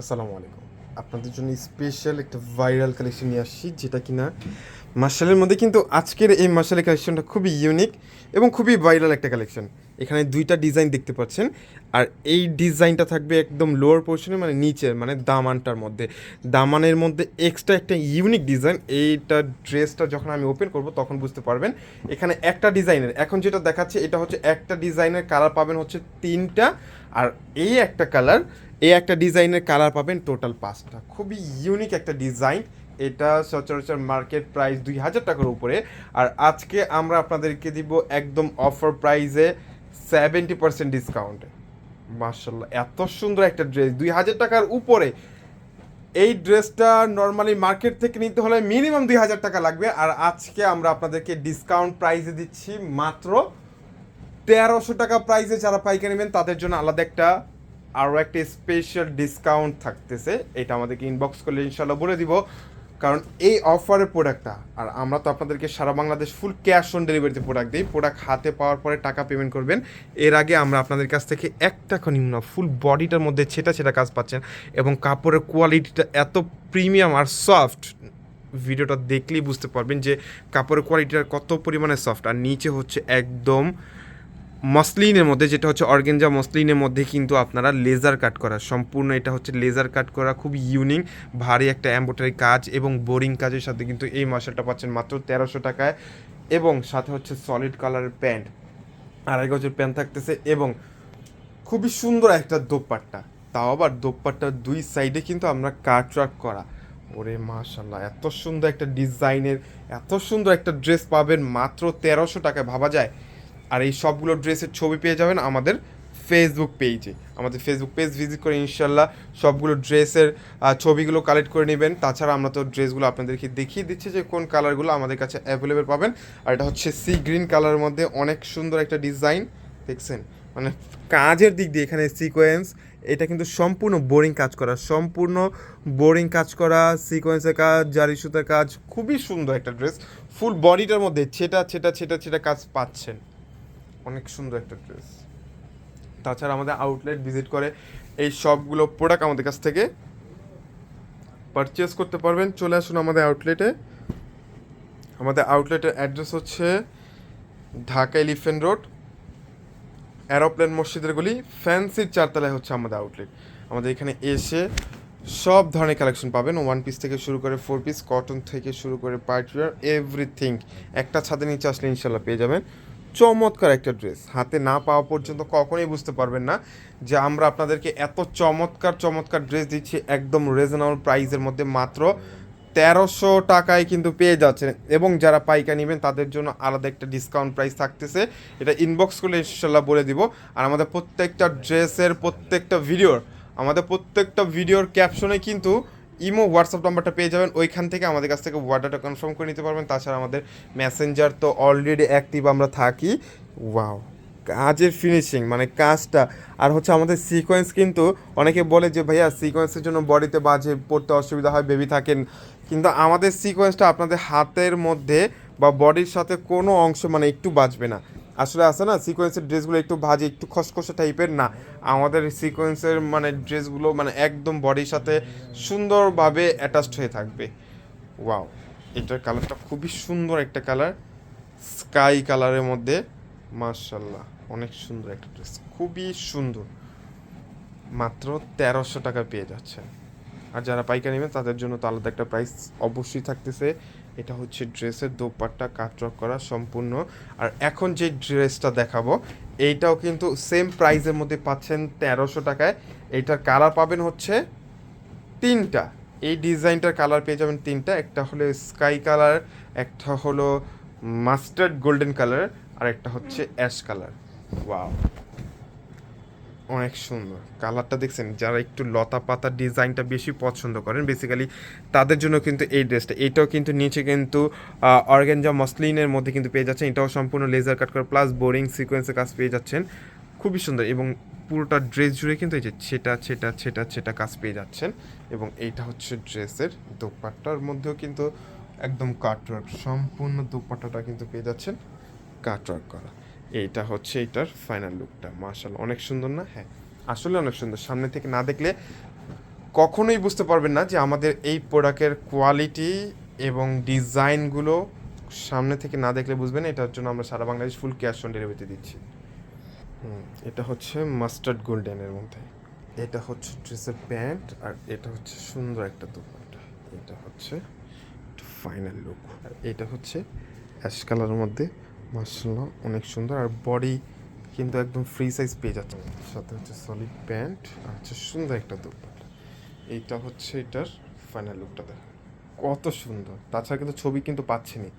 আসসালামু আলাইকুম। আপনাদের জন্য স্পেশাল একটা ভাইরাল কালেকশন নিয়ে আসছি, যেটা কিনা মার্শালের মধ্যে কিন্তু আজকের এই মার্শালের কালেকশনটা খুবই ইউনিক এবং খুবই ভাইরাল একটা কালেকশন এখানে দুইটা ডিজাইন দেখতে পাচ্ছেন, আর এই ডিজাইনটা থাকবে একদম লোয়ার পোর্শনে মানে নিচের মানে দামানটার মধ্যে। দামানের মধ্যে এক্সট্রা একটা ইউনিক ডিজাইন এইটা ড্রেসটা যখন আমি ওপেন করব, তখন বুঝতে পারবেন। এখানে একটা ডিজাইনের এখন যেটা দেখাচ্ছে, এটা হচ্ছে একটা ডিজাইনের কালার পাবেন হচ্ছে তিনটা, আর এই একটা কালার এই একটা ডিজাইনের কালার পাবেন টোটাল পাঁচটা। খুবই ইউনিক একটা ডিজাইন। এটা সচরাচর মার্কেট প্রাইস দুই হাজার টাকার উপরে। আর আজকে আমরা আপনাদেরকে দিব একদম অফার প্রাইসে সেভেন্টি পার্সেন্ট ডিসকাউন্টে মার্শাল্লাহ এত সুন্দর একটা ড্রেস দুই হাজার টাকার উপরে। এই ড্রেসটা নর্মালি মার্কেট থেকে নিতে হলে মিনিমাম দুই হাজার টাকা লাগবে। আর আজকে আমরা আপনাদেরকে ডিসকাউন্ট প্রাইসে দিচ্ছি মাত্র তেরোশো টাকা প্রাইসে যারা পাইকারি নেবেন, তাদের জন্য আলাদা একটা আরও একটা স্পেশাল ডিসকাউন্ট থাকতেছে। এটা আমাদেরকে ইনবক্স করলে ইনশাল্লাহ বলে দিব। কারণ এই অফারের প্রোডাক্টটা আর আমরা তো আপনাদেরকে সারা বাংলাদেশ ফুল ক্যাশ অন ডেলিভারিতে প্রোডাক্ট দিই। প্রোডাক্ট হাতে পাওয়ার পরে টাকা পেমেন্ট করবেন। এর আগে আমরা আপনাদের কাছ থেকে এক টাকা নিম্ন ফুল বডিটার মধ্যে ছেটা ছেটা কাজ পাচ্ছেন। এবং কাপড়ের কোয়ালিটিটা এত প্রিমিয়াম আর সফট ভিডিওটা দেখলেই বুঝতে পারবেন যে কাপড়ের কোয়ালিটিটা কত পরিমাণে সফট আর নিচে হচ্ছে একদম মসলিনের মধ্যে, যেটা হচ্ছে অর্গেঞ্জা মসলিনের মধ্যে কিন্তু আপনারা লেজার কাট করা, সম্পূর্ণ এটা হচ্ছে লেজার কাট করা, খুব ইউনিক ভারী একটা এম্বোটারি কাজ এবং বোরিং কাজের সাথে কিন্তু এই মার্শালটা পাচ্ছেন মাত্র তেরোশো টাকায় এবং সাথে হচ্ছে সলিড কালারের প্যান্ট আড়াই গজের প্যান্ট থাকতেছে এবং খুবই সুন্দর একটা দোপাট্টা। তাও আবার দোপাট্টার দুই সাইডে কিন্তু আমরা কাট ওয়ার্ক করা। ওরে মাশাল্লাহ, এত সুন্দর একটা ডিজাইনের এত সুন্দর একটা ড্রেস পাবেন মাত্র তেরোশো টাকায়, ভাবা যায়? আর এই সবগুলো ড্রেসের ছবি পেয়ে যাবেন আমাদের ফেসবুক পেজে আমাদের ফেসবুক পেজ ভিজিট করে ইনশাল্লাহ সবগুলো ড্রেসের ছবিগুলো কালেক্ট করে নেবেন। তাছাড়া আমরা তো ড্রেসগুলো আপনাদেরকে দেখিয়ে দিচ্ছি যে কোন কালারগুলো আমাদের কাছে অ্যাভেলেবেল পাবেন। আর এটা হচ্ছে সি গ্রিন কালারের মধ্যে অনেক সুন্দর একটা ডিজাইন দেখছেন? মানে কাজের দিক দিয়ে এখানে সিকোয়েন্স এটা কিন্তু সম্পূর্ণ বোরিং কাজ করা, সম্পূর্ণ বোরিং কাজ করা সিকোয়েন্সের কাজ জারি সুতার কাজ, খুবই সুন্দর একটা ড্রেস ফুল বডিটার মধ্যে ছেটা ছেটা ছেটা ছেটা কাজ পাচ্ছেন। অনেক সুন্দর একটা ড্রেস তাছাড়া আমাদের আউটলেট ভিজিট করে এই সবগুলো প্রোডাক্ট আমাদের কাছ থেকে পারচেস করতে পারবেন। চলে আসুন আমাদের আউটলেটে আমাদের আউটলেটের অ্যাড্রেস হচ্ছে ঢাকা এলিফেন্ট রোড অ্যারোপ্লেন মসজিদের গলি ফ্যান্সির চারতলায় হচ্ছে আমাদের আউটলেট আমাদের এখানে এসে সব ধরনের কালেকশন পাবেন। ওয়ান পিস থেকে শুরু করে ফোর পিস কটন থেকে শুরু করে পার্টিওয়ার এভরিথিং একটা ছাদে নিচে আসলে ইনশাল্লাহ পেয়ে যাবেন। চমৎকার একটা ড্রেস। হাতে না পাওয়া পর্যন্ত কখনোই বুঝতে পারবেন না যে আমরা আপনাদেরকে এত চমৎকার চমৎকার ড্রেস দিচ্ছি, একদম রিজনেবল প্রাইসের মধ্যে মাত্র তেরোশো টাকায় কিন্তু পেয়ে যাচ্ছেন। এবং যারা পাইকা নেবেন, তাদের জন্য আলাদা একটা ডিসকাউন্ট প্রাইস থাকতেছে। এটা ইনবক্স করলে ইনশাল্লাহ বলে দিব। আর আমাদের প্রত্যেকটা ড্রেসের প্রত্যেকটা ভিডিওর আমাদের প্রত্যেকটা ভিডিওর ক্যাপশনে কিন্তু ইমো হোয়াটসঅ্যাপ নাম্বারটা পেয়ে যাবেন। ওইখান থেকে আমাদের কাছ থেকে অর্ডারটা কনফার্ম করে নিতে পারবেন। তাছাড়া আমাদের মেসেঞ্জার তো অলরেডি অ্যাক্টিভ আমরা থাকি। ওয়াও কাজের ফিনিশিং মানে কাজটা। আর হচ্ছে আমাদের সিকোয়েন্স কিন্তু অনেকে বলে যে, ভাইয়া সিকোয়েন্সের জন্য বডিতে বাজে, পড়তে অসুবিধা হয় বেবি থাকেন। কিন্তু আমাদের সিকোয়েন্সটা আপনাদের হাতের মধ্যে বা বডির সাথে কোনো অংশ মানে একটু বাজবে না। আসলে আছে না সিকোয়েন্সের ড্রেসগুলো একটু ভাজে একটু খসখসে টাইপের না। আমাদের সিকোয়েন্সের মানে ড্রেসগুলো মানে একদম বডির সাথে সুন্দরভাবে অ্যাটাচড হয়ে থাকবে। ওয়াও এটার কালারটা খুবই সুন্দর একটা কালার স্কাই কালারের মধ্যে। মার্শাল্লাহ অনেক সুন্দর একটা ড্রেস খুবই সুন্দর। মাত্র তেরোশো টাকা পেয়ে যাচ্ছেন। আর যারা পাইকারি নেবেন, তাদের জন্য তো আলাদা একটা প্রাইস অবশ্যই থাকতেছে। এটা হচ্ছে ড্রেসের দোপাট্টা কাটরক করা সম্পূর্ণ। আর এখন যে ড্রেসটা দেখাবো, এইটাও কিন্তু সেম প্রাইজের মধ্যে পাচ্ছেন তেরোশো টাকায়। এইটার কালার পাবেন হচ্ছে তিনটা। এই ডিজাইনটার কালার পেয়ে যাবেন তিনটা। একটা হলো স্কাই কালার একটা হলো মাস্টার্ড গোল্ডেন কালার আর একটা হচ্ছে অ্যাশ কালার ওয়াও অনেক সুন্দর। কালারটা দেখছেন, যারা একটু লতা পাতা ডিজাইনটা বেশি পছন্দ করেন বেসিক্যালি তাদের জন্য কিন্তু এই ড্রেসটা এটাও কিন্তু নিচে কিন্তু অর্গেঞ্জা মসলিনের মধ্যে কিন্তু পেয়ে যাচ্ছেন। এটাও সম্পূর্ণ লেজার কাট করা প্লাস বোরিং সিকোয়েন্সের কাজ পেয়ে যাচ্ছেন। খুবই সুন্দর এবং পুরোটা ড্রেস জুড়ে কিন্তু এই যে ছেটা ছেটা ছেটা ছেটা কাজ পেয়ে যাচ্ছেন। এবং এইটা হচ্ছে ড্রেসের দোপাট্টার মধ্যেও কিন্তু একদম কাটওয়ার্ক সম্পূর্ণ দোপাট্টাটা কিন্তু পেয়ে যাচ্ছেন। কাটওয়ার্ক করা। এইটা হচ্ছে এটার ফাইনাল লুকটা মার্শাল অনেক সুন্দর না? হ্যাঁ আসলে অনেক সুন্দর। সামনে থেকে না দেখলে কখনোই বুঝতে পারবেন না যে আমাদের এই প্রোডাক্টের কোয়ালিটি এবং ডিজাইনগুলো সামনে থেকে না দেখলে বুঝবেন এটার জন্য আমরা সারা বাংলাদেশ ফুল ক্যাশ অন ডেলিভারিতে দিচ্ছি। এটা হচ্ছে মাস্টার্ড গোল্ডেনের মধ্যে। এটা হচ্ছে ড্রেসের প্যান্ট আর এটা হচ্ছে সুন্দর একটা দোপাট্টা। এটা হচ্ছে ফাইনাল লুক আর এটা হচ্ছে অ্যাশ কালারের মধ্যে মার্শাল্লাহ অনেক সুন্দর। আর বডি কিন্তু একদম ফ্রি সাইজ পেয়ে যাচ্ছে। সাথে হচ্ছে সলিড প্যান্ট আর হচ্ছে সুন্দর একটা দুপাটা। এইটা হচ্ছে এটার ফাইনাল লুকটা দেখ। কত সুন্দর। তাছাড়া কিন্তু ছবি কিন্তু পাচ্ছেনি